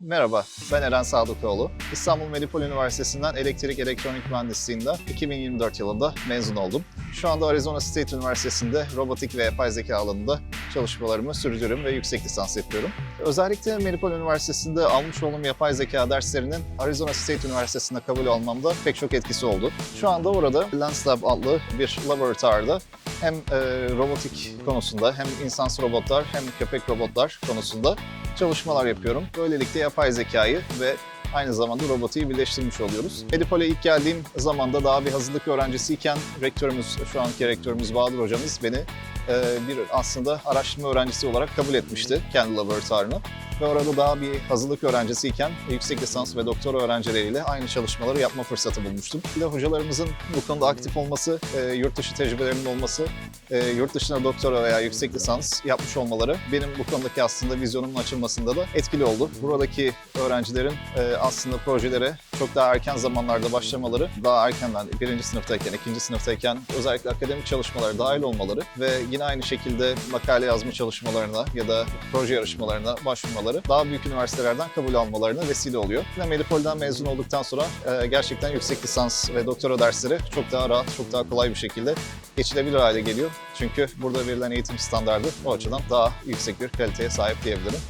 Merhaba, ben Eren Sadıkoğlu. İstanbul Medipol Üniversitesi'nden elektrik elektronik mühendisliğinde 2024 yılında mezun oldum. Şu anda Arizona State Üniversitesi'nde robotik ve yapay zeka alanında çalışmalarımı sürdürüyorum ve yüksek lisans yapıyorum. Özellikle Medipol Üniversitesi'nde almış olduğum yapay zeka derslerinin Arizona State Üniversitesi'nde kabul almamda pek çok etkisi oldu. Şu anda orada LensLab adlı bir laboratuvarda hem e, robotik konusunda hem insansız robotlar hem köpek robotlar konusunda çalışmalar yapıyorum. Böylelikle yapay zekayı ve aynı zamanda robotiği birleştirmiş oluyoruz. Medipol'e ilk geldiğim zamanda daha bir hazırlık öğrencisiyken rektörümüz, şu anki rektörümüz Bahadır hocamız beni e, bir aslında araştırma öğrencisi olarak kabul etmişti kendi laboratuvarına. Ve orada daha bir hazırlık öğrencisiyken yüksek lisans ve doktora öğrencileriyle aynı çalışmaları yapma fırsatı bulmuştum. Bir de hocalarımızın bu konuda aktif olması, e, yurt dışı tecrübelerinin olması, e, yurt dışına doktora veya yüksek lisans yapmış olmaları benim bu konudaki aslında vizyonumun açılmasında da etkili oldu. Buradaki öğrencilerin e, aslında projelere çok daha erken zamanlarda başlamaları, daha erkenden birinci sınıftayken, ikinci sınıftayken özellikle akademik çalışmalara dahil olmaları ve yine aynı şekilde makale yazma çalışmalarına ya da proje yarışmalarına başvurmaları daha büyük üniversitelerden kabul almalarına vesile oluyor. Yine Medipol'den mezun olduktan sonra e, gerçekten yüksek lisans ve doktora dersleri çok daha rahat, çok daha kolay bir şekilde geçilebilir hale geliyor. Çünkü burada verilen eğitim standardı o açıdan daha yüksek bir kaliteye sahip diyebilirim.